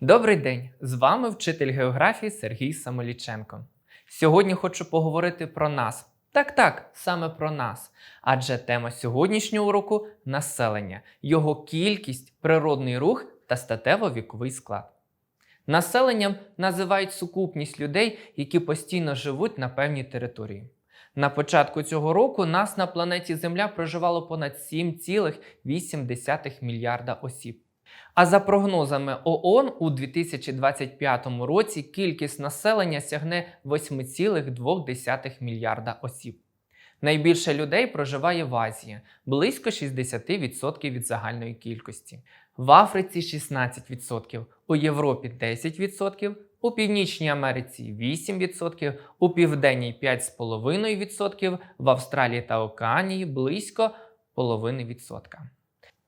Добрий день! З вами вчитель географії Сергій Самоліченко. Сьогодні хочу поговорити про нас. Так, так, саме про нас. Адже тема сьогоднішнього уроку населення, його кількість, природний рух та статево-віковий склад. Населенням називають сукупність людей, які постійно живуть на певній території. На початку цього року нас на планеті Земля проживало понад 7,8 мільярда осіб. А за прогнозами ООН у 2025 році кількість населення сягне 8,2 мільярда осіб. Найбільше людей проживає в Азії близько 60% від загальної кількості, в Африці 16%, у Європі 10%, у Північній Америці 8%, у Південній 5,5%, в Австралії та Океанії близько половини відсотка.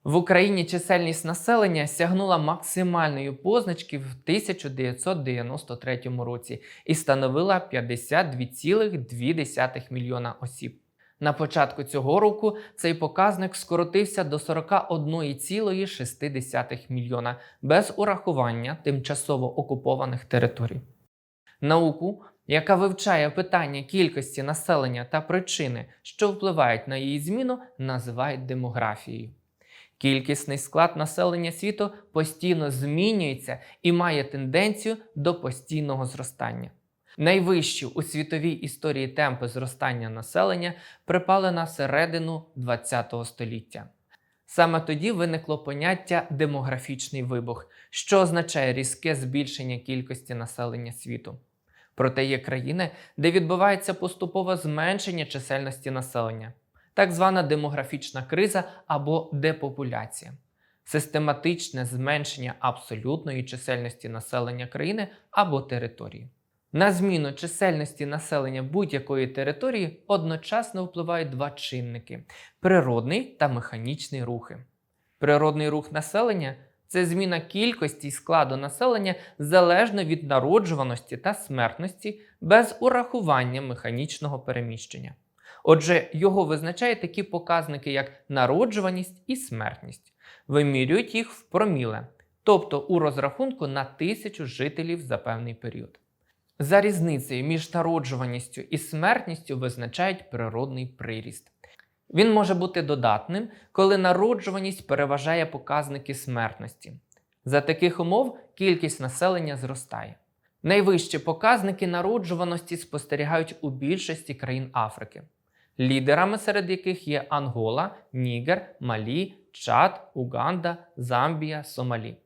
В Україні чисельність населення сягнула максимальної позначки в 1993 році і становила 52,2 мільйона осіб. На початку цього року цей показник скоротився до 41,6 мільйона без урахування тимчасово окупованих територій. Науку, яка вивчає питання кількості населення та причини, що впливають на її зміну, називають демографією. Кількісний склад населення світу постійно змінюється і має тенденцію до постійного зростання. Найвищі у світовій історії темпи зростання населення припали на середину ХХ століття. Саме тоді виникло поняття демографічний вибух, що означає різке збільшення кількості населення світу. Проте є країни, де відбувається поступове зменшення чисельності населення так звана демографічна криза або депопуляція, систематичне зменшення абсолютної чисельності населення країни або території. На зміну чисельності населення будь-якої території одночасно впливають два чинники: природний та механічний рухи. Природний рух населення це зміна кількості і складу населення залежно від народжуваності та смертності без урахування механічного переміщення. Отже, його визначають такі показники, як народжуваність і смертність. Вимірюють їх в проміле, тобто у розрахунку на тисячу жителів за певний період. За різницею між народжуваністю і смертністю визначають природний приріст. Він може бути додатним, коли народжуваність переважає показники смертності. За таких умов кількість населення зростає. Найвищі показники народжуваності спостерігають у більшості країн Африки лідерами серед яких є Ангола, Нігер, Малі, Чад, Уганда, Замбія, Сомалі.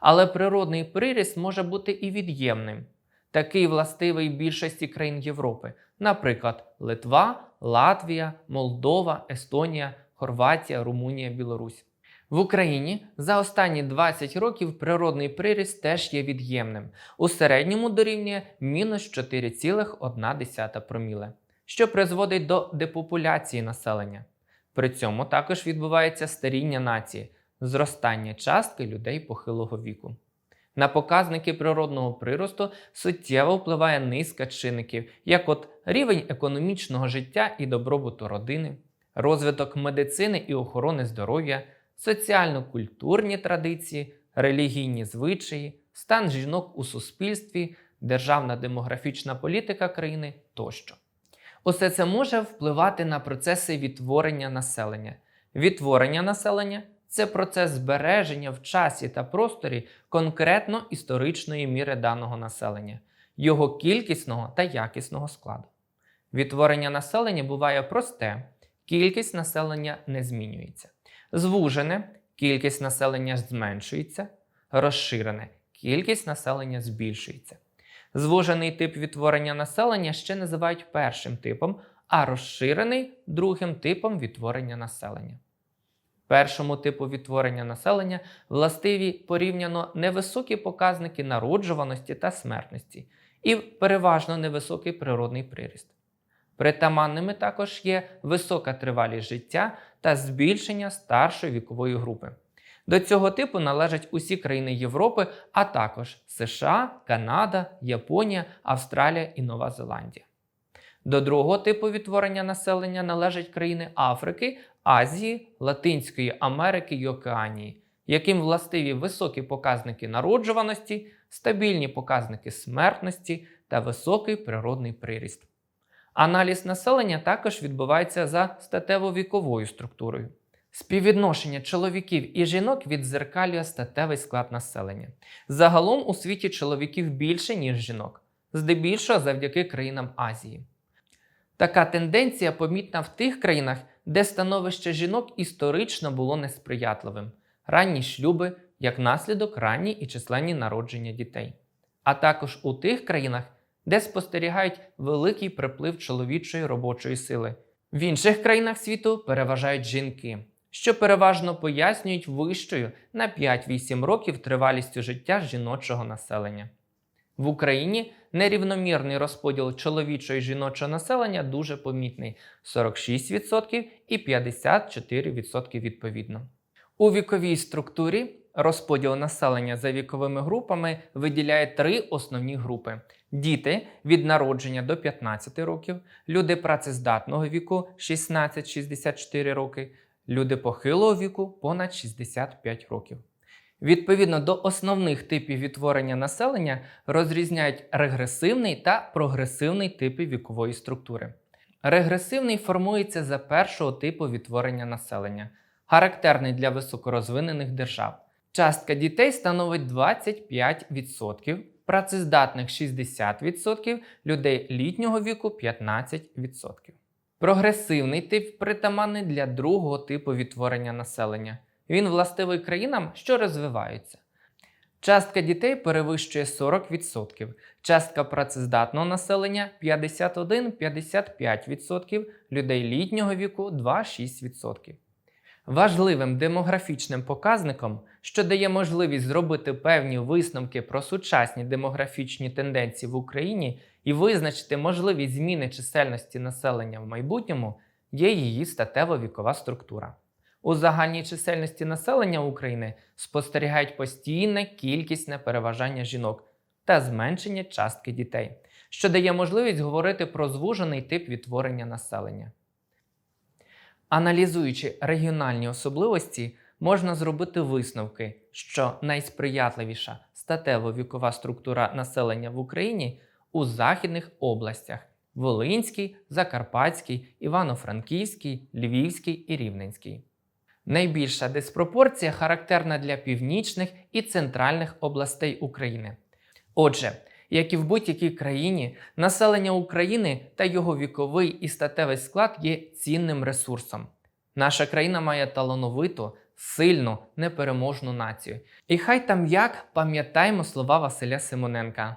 Але природний приріст може бути і від'ємним. Такий властивий більшості країн Європи, наприклад, Литва, Латвія, Молдова, Естонія, Хорватія, Румунія, Білорусь. В Україні за останні 20 років природний приріст теж є від'ємним. У середньому дорівнює мінус 4,1 проміле що призводить до депопуляції населення. При цьому також відбувається старіння нації, зростання частки людей похилого віку. На показники природного приросту суттєво впливає низка чинників, як от рівень економічного життя і добробуту родини, розвиток медицини і охорони здоров'я, соціально-культурні традиції, релігійні звичаї, стан жінок у суспільстві, державна демографічна політика країни тощо. Усе це може впливати на процеси відтворення населення. Відтворення населення це процес збереження в часі та просторі конкретно історичної міри даного населення, його кількісного та якісного складу. Відтворення населення буває просте, кількість населення не змінюється. Звужене кількість населення зменшується, розширене кількість населення збільшується. Звужений тип відтворення населення ще називають першим типом, а розширений другим типом відтворення населення. Першому типу відтворення населення властиві порівняно невисокі показники народжуваності та смертності і переважно невисокий природний приріст. Притаманними також є висока тривалість життя та збільшення старшої вікової групи. До цього типу належать усі країни Європи, а також США, Канада, Японія, Австралія і Нова Зеландія. До другого типу відтворення населення належать країни Африки, Азії, Латинської Америки й Океанії, яким властиві високі показники народжуваності, стабільні показники смертності та високий природний приріст. Аналіз населення також відбувається за статево-віковою структурою. Співвідношення чоловіків і жінок віддзеркалює статевий склад населення. Загалом у світі чоловіків більше, ніж жінок, здебільшого завдяки країнам Азії. Така тенденція помітна в тих країнах, де становище жінок історично було несприятливим, ранні шлюби як наслідок ранні і численні народження дітей, а також у тих країнах, де спостерігають великий приплив чоловічої робочої сили. В інших країнах світу переважають жінки, що переважно пояснюють вищою на 5-8 років тривалістю життя жіночого населення. В Україні нерівномірний розподіл чоловічого і жіночого населення дуже помітний 46% і 54% відповідно. У віковій структурі розподіл населення за віковими групами виділяє три основні групи: діти від народження до 15 років, люди працездатного віку 16-64 роки, люди похилого віку понад 65 років. Відповідно до основних типів відтворення населення розрізняють регресивний та прогресивний типи вікової структури. Регресивний формується за першого типу відтворення населення, характерний для високорозвинених держав. Частка дітей становить 25%, працездатних 60%, людей літнього віку 15%. Прогресивний тип притаманний для другого типу відтворення населення. Він властивий країнам, що розвиваються. Частка дітей перевищує 40%, частка працездатного населення 51-55%, людей літнього віку 2-6%. Важливим демографічним показником, що дає можливість зробити певні висновки про сучасні демографічні тенденції в Україні і визначити можливість зміни чисельності населення в майбутньому, є її статево-вікова структура. У загальній чисельності населення України спостерігають постійне кількісне переважання жінок та зменшення частки дітей, що дає можливість говорити про звужений тип відтворення населення. Аналізуючи регіональні особливості, можна зробити висновки, що найсприятливіша статево-вікова структура населення в Україні у західних областях Волинській, Закарпатській, Івано-Франківській, Львівській і Рівненській. Найбільша диспропорція характерна для північних і центральних областей України. Отже, як і в будь-якій країні, населення України та його віковий і статевий склад є цінним ресурсом. Наша країна має талановиту, сильну, непереможну націю. І хай там як пам'ятаємо слова Василя Симоненка: